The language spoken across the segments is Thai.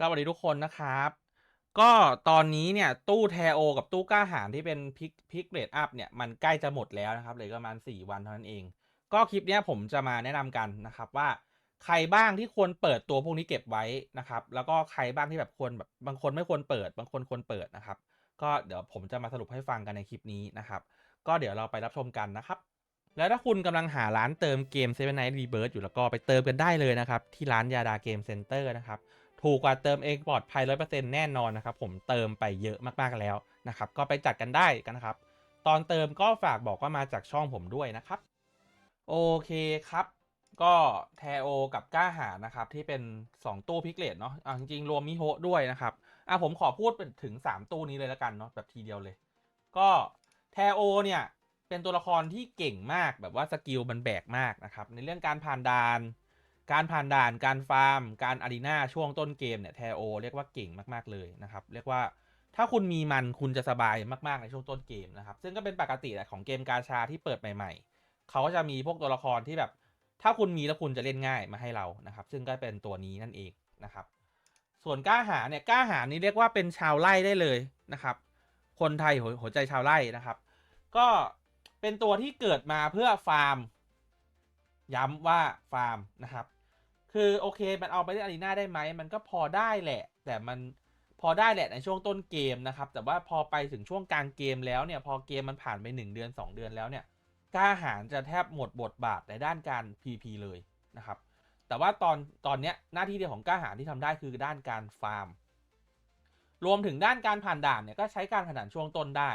สวัสดีทุกคนนะครับ ก็ตอนนี้เนี่ยตู้แทโอ กับตู้กล้าหาญที่เป็นพิกพิกเรดอัพเนี่ยมันใกล้จะหมดแล้วนะครับเหลือประมาณ 4 วันเท่านั้นเอง ก็คลิปนี้ผมจะมาแนะนำกันนะครับว่าใครบ้างที่ควรเปิดตัวพวกนี้เก็บไว้นะครับ แล้วก็ใครบ้างที่แบบควรแบบบางคนไม่ควรเปิด บางคนควรเปิดนะครับ ก็เดี๋ยวผมจะมาสรุปให้ฟังกันในคลิปนี้นะครับ ก็เดี๋ยวเราไปรับชมกันนะครับ แล้วถ้าคุณกำลังหาร้านเติมเกม Seven Night Rebirth อยู่แล้วก็ไปเติมกันได้เลยนะครับ ที่ร้านยาดาเกมเซ็นเตอร์นะครับ ถูกกว่าเติมเองปลอดภัย100%แน่นอนนะครับ ผมเติมไปเยอะมากๆแล้วนะครับ ก็ไปจัดกันได้กันนะครับ ตอนเติมก็ฝากบอกว่ามาจากช่องผมด้วยนะครับ โอเคครับ ก็แทโอกับก้าหานะครับ ที่เป็น 2 ตู้พิกเลตเนาะอะจริงๆรวมมิโฮด้วยนะครับอะผมขอพูดถึง 3 ตู้นี้เลยแล้วกันเนาะแบบทีเดียวเลย ก็แทโอเนี่ยเป็นตัวละครที่เก่งมากแบบว่าสกิลมันแบกมากนะครับ ในเรื่องการผ่านด่าน การผ่านด่านการฟาร์ม การอารีนาช่วงต้นเกมเนี่ยแทโอเรียกว่าเก่งมากๆเลยนะครับ เรียกว่าถ้าคุณมีมันคุณจะสบายมากๆในช่วงต้นเกมนะครับ ซึ่งก็เป็นปกติแหละของเกมกาชาที่เปิดใหม่ ๆ เขาก็จะมีพวกตัวละครที่แบบ ถ้าคุณมีแล้วคุณจะเล่นง่ายมาให้เรานะครับ ซึ่งก็เป็นตัวนี้นั่นเองนะครับ ส่วนกล้าหาเนี่ยกล้าหานี่เรียกว่าเป็นชาวไร่ได้เลยนะครับ คนไทยหัวหัวใจชาวไร่นะครับ ก็เป็นตัวที่เกิดมาเพื่อฟาร์ม ย้ำว่าฟาร์มนะครับ คือโอเคมันเอาไปเล่นอารีนาได้ไหมมันก็พอได้แหละ แต่มันพอได้แหละในช่วงต้นเกมนะครับ แต่ว่าพอไปถึงช่วงกลางเกมแล้วเนี่ย พอเกมมันผ่านไป 1 เดือน 2 เดือนแล้วเนี่ยกล้าหาญจะแทบหมดบทบาทในด้านการ PP เลยนะครับ แต่ว่าตอนตอนเนี้ยหน้าที่เดียวของกล้าหาญที่ทำได้คือด้านการฟาร์ม รวมถึงด้านการผ่านด่านเนี่ยก็ใช้การผ่านด่านช่วงต้นได้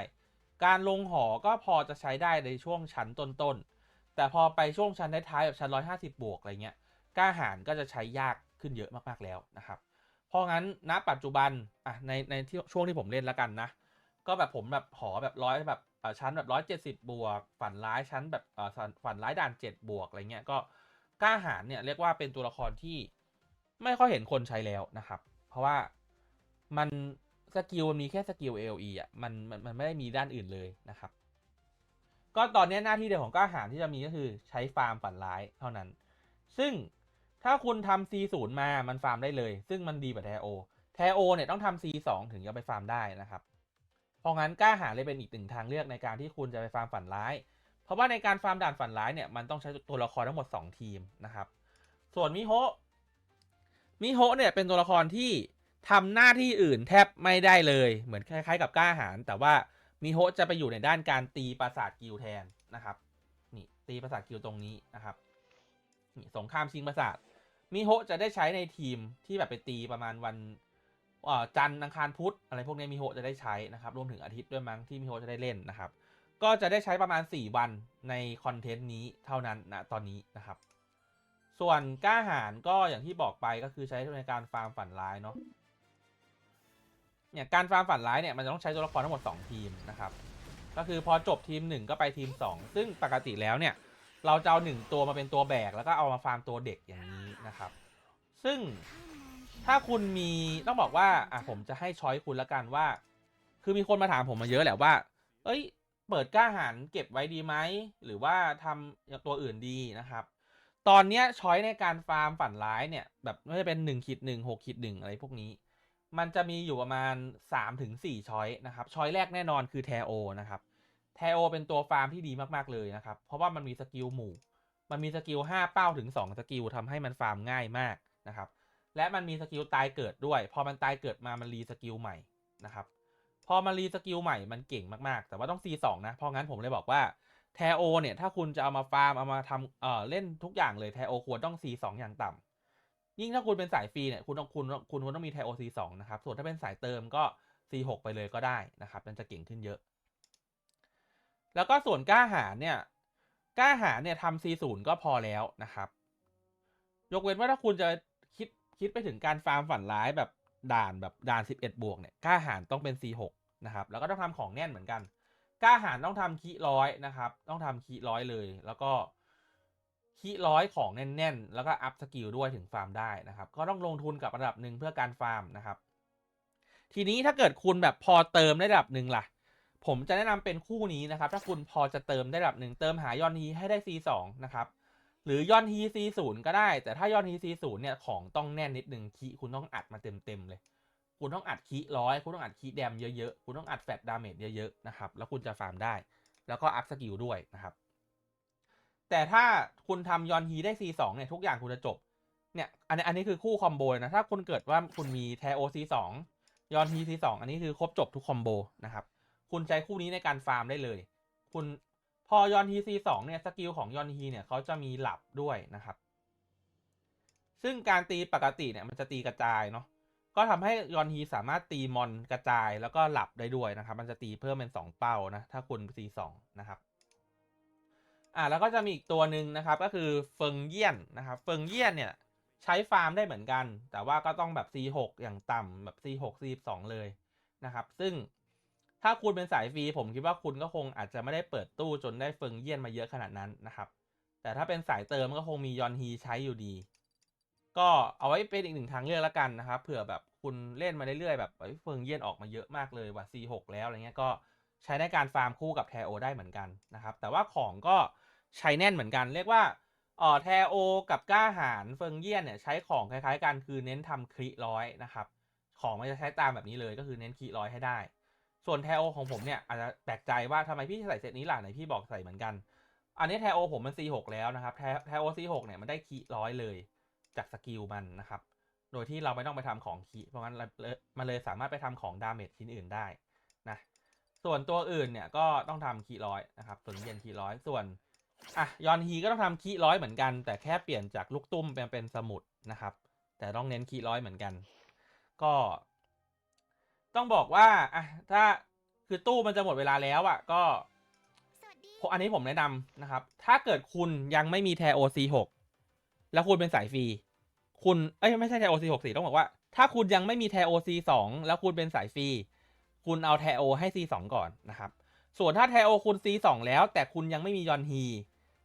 การลงหอก็พอจะใช้ได้ในช่วงชั้นต้นๆแต่พอไปช่วงชั้นท้ายๆแบบชั้น150 บวกอะไรเงี้ย กล้าหาญก็จะใช้ยากขึ้นเยอะมากๆแล้วนะครับ เพราะงั้นณปัจจุบันอะในในที่ช่วงที่ผมเล่นแล้วกันนะ ก็แบบผมแบบหอแบบร้อยแบบชั้นแบบร้อยเจ็ดสิบบวก ฝันร้ายชั้นแบบฝันฝันร้ายด่านเจ็ดบวกอะไรเงี้ยก็กล้าหาญเนี่ยเรียกว่าเป็นตัวละครที่ไม่ค่อยเห็นคนใช้แล้วนะครับ เพราะว่ามันสกิลมันมีแค่สกิล AOE อะมันมันมันไม่ได้มีด้านอื่นเลยนะครับ ก็ตอนนี้หน้าที่เดียวของกล้าหาญที่จะมีก็คือใช้ฟาร์มฝันร้ายเท่านั้น ซึ่ง ถ้าคุณทำ C0 มามันฟาร์มได้เลย ซึ่งมันดีกว่าแทโอ แทโอเนี่ยต้องทำ C2 ถึงจะไปฟาร์มได้นะครับ เพราะงั้นกล้าหาญเลยเป็นอีกหนึ่งทางเลือกในการที่คุณจะไปฟาร์มฝันร้าย เพราะว่าในการฟาร์มด่านฝันร้ายเนี่ยมันต้องใช้ตัวละครทั้งหมด 2 ทีมนะครับ ส่วนมิโฮมิโฮเนี่ยเป็นตัวละครที่ทำหน้าที่อื่นแทบไม่ได้เลย เหมือนคล้าย ๆ กับกล้าหาญแต่ว่ามิโฮจะไปอยู่ในด้านการตีปราสาทกิลแทนนะครับ นี่ตีปราสาทกิลตรงนี้นะครับ นี่สงครามชิงปราสาท มิโฮจะได้ใช้ในทีมที่แบบไปตีประมาณวันจันทร์อังคารพุธอะไรพวกนี้มิโฮจะได้ใช้นะครับรวมถึงอาทิตย์ด้วยมั้งที่มิโฮจะได้เล่นนะครับ ก็จะได้ใช้ประมาณ 4 วันในคอนเทนต์นี้เท่านั้นนะตอนนี้นะครับ ส่วนกล้าหาญก็อย่างที่บอกไปก็คือใช้ในการฟาร์มฝันร้ายเนาะเนี่ยการฟาร์มฝันร้ายเนี่ยมันจะต้องใช้ตัวละครทั้งหมด 2 ทีมนะครับ ก็คือพอจบทีม 1 ก็ไปทีม 2 ซึ่งปกติแล้วเนี่ย เราจะเอาหนึ่งตัวมาเป็นตัวแบกแล้วก็เอามาฟาร์มตัวเด็กอย่างนี้นะครับ ซึ่งถ้าคุณมีต้องบอกว่าอะผมจะให้ช้อยคุณละกันว่า คือมีคนมาถามผมมาเยอะแหละว่า เอ้ย เปิดกล้าหาญเก็บไว้ดีไหมหรือว่าทำอย่างตัวอื่นดีนะครับ ตอนเนี้ยช้อยในการฟาร์มฝันร้ายเนี่ยแบบไม่ว่าจะเป็น1ขีด1 6ขีด1อะไรพวกนี้ มันจะมีอยู่ประมาณ3-4ช้อยนะครับช้อยแรกแน่นอนคือแทโอนะครับ แทโอเป็นตัวฟาร์มที่ดีมากๆเลยนะครับ เพราะว่ามันมีสกิลหมู่ มันมีสกิล5เป้าถึง 2 สกิลทำให้มันฟาร์มง่ายมากนะครับ และมันมีสกิลตายเกิดด้วย พอมันตายเกิดมามันรีสกิลใหม่นะครับ พอมันรีสกิลใหม่มันเก่งมากๆ แต่ว่าต้อง C2 นะ เพราะงั้นผมเลยบอกว่าแทโอเนี่ยถ้าคุณจะเอามาฟาร์มเอามาทำเอ่อเล่นทุกอย่างเลยแทโอควรต้อง C2 อย่างต่ำยิ่งถ้าคุณเป็นสายฟรีเนี่ยคุณต้องคุณคุณคุณต้องมีไทโอ C2 นะครับ ส่วนถ้าเป็นสายเติมก็ C6 ไปเลยก็ได้นะครับมันจะเก่งขึ้นเยอะ แล้วก็ส่วนกล้าหาญเนี่ยกล้าหาญเนี่ยทำ C0 ก็พอแล้วนะครับ ยกเว้นว่าถ้าคุณจะคิดคิดไปถึงการฟาร์มฝันร้ายแบบด่านแบบด่าน 11 บวกเนี่ยกล้าหาญต้องเป็น C6 นะครับ แล้วก็ต้องทำของแน่นเหมือนกัน กล้าหาญต้องทำคีร้อยนะครับ ต้องทำคีร้อยเลย แล้วก็คีร้อยของแน่น ๆ แล้วก็อัพสกิลด้วยถึงฟาร์มได้นะครับ ก็ต้องลงทุนกับระดับหนึ่งเพื่อการฟาร์มนะครับ ทีนี้ถ้าเกิดคุณแบบพอเติมได้ระดับหนึ่งล่ะ ผมจะแนะนำเป็นคู่นี้นะครับ ถ้าคุณพอจะเติมได้ระดับหนึ่งเติมหายอนทีให้ได้ C2 นะครับ หรือยอนฮีซีศูนย์ก็ได้ แต่ถ้ายอนฮีซีศูนย์เนี่ยของต้องแน่นนิดนึงคีคุณต้องอัดมาเต็มๆเลย คุณต้องอัดคีร้อยคุณต้องอัดคีแดมเยอะๆ คุณต้องอัดแฟตดาเมจเยอะๆนะครับ แล้วคุณจะฟาร์มได้ แล้วก็อัพสกิลด้วยนะครับ แต่ถ้าคุณทำยอนฮีได้ C2 เนี่ยทุกอย่างคุณจะจบ เนี่ย อันนี้อันนี้คือคู่คอมโบนะ ถ้าคุณเกิดว่าคุณมีแทโอ C2 ยอนฮี C2 อันนี้คือครบจบทุกคอมโบนะครับ คุณใช้คู่นี้ในการฟาร์มได้เลย คุณพอยอนฮี C2 เนี่ยสกิลของยอนฮีเนี่ยเขาจะมีหลับด้วยนะครับ ซึ่งการตีปกติเนี่ยมันจะตีกระจายเนาะก็ทำให้ยอนฮีสามารถตีมอนกระจายแล้วก็หลับได้ด้วยนะครับ มันจะตีเพิ่มเป็น 2 เป้านะ ถ้าคุณ C2 นะครับ อ่าแล้วก็จะมีอีกตัวหนึ่งนะครับ ก็คือเฟิงเยี่ยนนะครับ เฟิงเยี่ยนเนี่ย ใช้ฟาร์มได้เหมือนกัน แต่ว่าก็ต้องแบบ C6 อย่างต่ำแบบ C6 C2 เลยนะครับ ซึ่ง ถ้าคุณเป็นสายฟรีผมคิดว่าคุณก็คงอาจจะไม่ได้เปิดตู้จนได้เฟิงเยี่ยนมาเยอะขนาดนั้นนะครับ แต่ถ้าเป็นสายเติมก็คงมียอนฮีใช้อยู่ดี ก็เอาไว้เป็นอีกหนึ่งทางเลือกแล้วกันนะครับเผื่อแบบคุณเล่นมาเรื่อยๆแบบเอ้เฟิงเยี่ยนออกมาเยอะมากเลยว่า C6 แล้วอะไรเงี้ยก็ใช้ในการฟาร์มคู่กับแทโอได้เหมือนกันนะครับ แต่ว่าของก็ใช้แน่นเหมือนกัน เรียกว่าอ่อแทโอ กับก้าหารเฟิงเยี่ยนเนี่ยใช้ของคล้ายๆกันคือเน้นทำคริร้อยนะครับ ของมันจะใช้ตามแบบนี้เลยก็คือเน้นคริร้อยให้ได้ ส่วนแทโอของผมเนี่ยอาจจะแปลกใจว่าทำไมพี่ใส่เซตนี้ล่ะไหนพี่บอกใส่เหมือนกัน อันนี้แทโอผมมัน C6 แล้วนะครับแทโอ C6 เนี่ยมันได้คีร้อยเลยจากสกิลมันนะครับ โดยที่เราไม่ต้องไปทำของคีเพราะงั้นมันเลยสามารถไปทำของดาเมจชิ้นอื่นได้นะส่วนตัวอื่นเนี่ยก็ต้องทำคีร้อยนะครับส่วนเย็นคีร้อยส่วนอะยอนฮีก็ต้องทำคีร้อยเหมือนกัน แต่แค่เปลี่ยนจากลูกตุ้มเป็นเป็นสมุดนะครับ แต่ต้องเน้นคีร้อยเหมือนกัน ก็ ต้องบอกว่าอะถ้าคือตู้มันจะหมดเวลาแล้วอะก็สวัสดีผมอันนี้ผมแนะนำนะครับ ถ้าเกิดคุณยังไม่มีแทโอ C6 แล้วคุณเป็นสายฟรีคุณเอ้ยไม่ใช่แทโอ C6 สิต้องบอกว่า ถ้าคุณยังไม่มีแทโอ C2 แล้วคุณเป็นสายฟรีคุณเอาแทโอให้ C2 ก่อนนะครับ ส่วนถ้าแทโอคุณ C2 แล้ว แต่คุณยังไม่มียอนฮี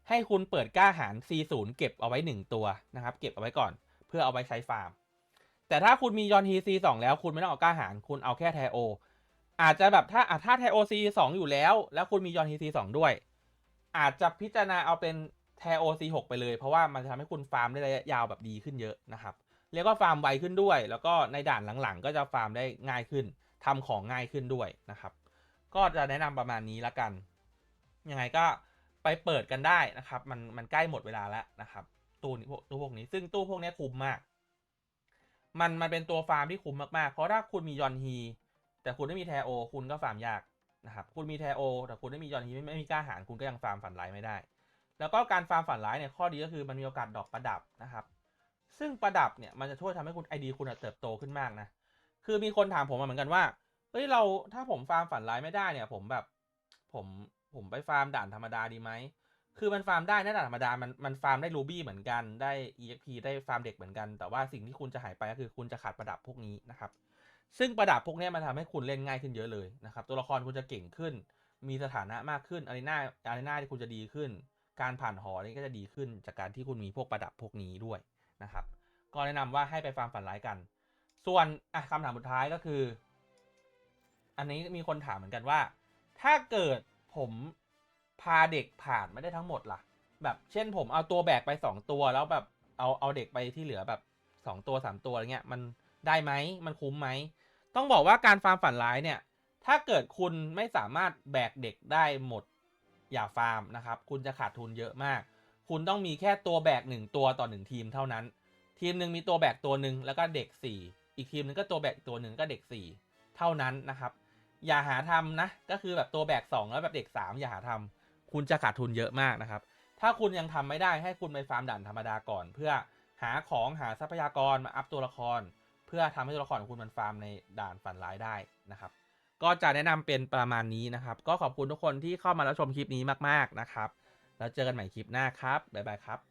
ให้คุณเปิดกล้าหาร C0 เก็บเอาไว้ 1 ตัวนะครับ เก็บเอาไว้ก่อน เพื่อเอาไว้ใช้ฟาร์ม แต่ถ้าคุณมียอนฮี C2 แล้วคุณไม่ต้องเอากล้าหารคุณเอาแค่แทโอ อาจจะแบบถ้าอะถ้าแทโอ C2 องอยู่แล้ว แล้วคุณมียอนฮี C2 ด้วย อาจจะพิจารณาเอาเป็นแทโอ C6 ไปเลย เพราะว่ามันจะทำให้คุณฟาร์มได้ระยะยาวแบบดีขึ้นเยอะนะครับเรียกว่าฟาร์มไวขึ้นด้วย แล้วก็ในด่านหลังๆ ก็จะฟาร์มได้ง่ายขึ้นทำของง่ายขึ้นด้วยนะครับ ก็จะแนะนำประมาณนี้ละกัน ยังไงก็ไปเปิดกันได้นะครับ มันมันใกล้หมดเวลาแล้วนะครับ ตู้นี้พวกตู้พวกนี้ซึ่งตู้พวกนี้คุ้มมาก มันมันเป็นตัวฟาร์มที่คุ้มมากๆ เพราะถ้าคุณมียอนฮี แต่คุณไม่มีแทโอ คุณก็ฟาร์มยากนะครับ คุณมีแทโอ แต่คุณไม่มียอนฮีไม่ไม่มีกล้าหารคุณก็ยังฟาร์มฝันร้ายไม่ได้ แล้วก็การฟาร์มฝันร้ายเนี่ยข้อดีก็คือมันมีโอกาสดอกประดับนะครับ ซึ่งประดับเนี่ยมันจะช่วยทำให้คุณไอดีคุณเติบโตขึ้นมากนะ คือมีคนถามผมมาเหมือนกันว่า เฮ้ยเราถ้าผมฟาร์มฝันร้ายไม่ได้เนี่ย ผมแบบผมผมไปฟาร์มด่านธรรมดาดีไหม คือมันฟาร์มได้นะ่านธรรมดา มันมันฟาร์มได้รูบี้เหมือนกัน ได้ EXP ได้ฟาร์มเด็กเหมือนกัน แต่ว่าสิ่งที่คุณจะหายไปก็คือคุณจะขาดประดับพวกนี้นะครับ ซึ่งประดับพวกนี้มันทำให้คุณเล่นง่ายขึ้นเยอะเลยนะครับ ตัวละครคุณจะเก่งขึ้น มีสถานะมากขึ้นอารีนาอารีนาที่คุณจะดีขึ้น การผ่านหอนี่ก็จะดีขึ้น จากการที่คุณมีพวกประดับพวกนี้ด้วยนะครับ ก็แนะนำว่าให้ไปฟาร์มฝันร้ายกัน ส่วนอะคำถามสุดท้ายก็คือ อันนี้มีคนถามเหมือนกันว่า ถ้าเกิดผม พาเด็กผ่านไม่ได้ทั้งหมดล่ะ แบบเช่นผมเอาตัวแบกไปสองตัวแล้วแบบเอาเอาเด็กไปที่เหลือแบบสองตัวสามตัวอะไรเงี้ยมันได้ไหมมันคุ้มไหมต้องบอกว่าการฟาร์มฝันร้ายเนี่ย ถ้าเกิดคุณไม่สามารถแบกเด็กได้หมดอย่าฟาร์มนะครับ คุณจะขาดทุนเยอะมาก คุณต้องมีแค่ตัวแบกหนึ่งตัวต่อหนึ่งทีมเท่านั้น ทีมหนึ่งมีตัวแบกตัวหนึ่งแล้วก็เด็กสี่อีกทีมหนึ่งก็ตัวแบกตัวหนึ่งก็เด็กสี่เท่านั้นนะครับ อย่าหาทำนะ ก็คือแบบตัวแบกสองแล้วแบบเด็กสามอย่าหาทำ คุณจะขาดทุนเยอะมากนะครับ ถ้าคุณยังทำไม่ได้ให้คุณไปฟาร์มด่านธรรมดาก่อน เพื่อหาของหาทรัพยากรมาอัพตัวละคร เพื่อทำให้ตัวละครของคุณมันฟาร์มในด่านฝันร้ายได้นะครับ ก็จะแนะนำเป็นประมาณนี้นะครับ ก็ขอบคุณทุกคนที่เข้ามารับชมคลิปนี้มากๆนะครับ แล้วเจอกันใหม่คลิปหน้าครับบ๊ายบายครับ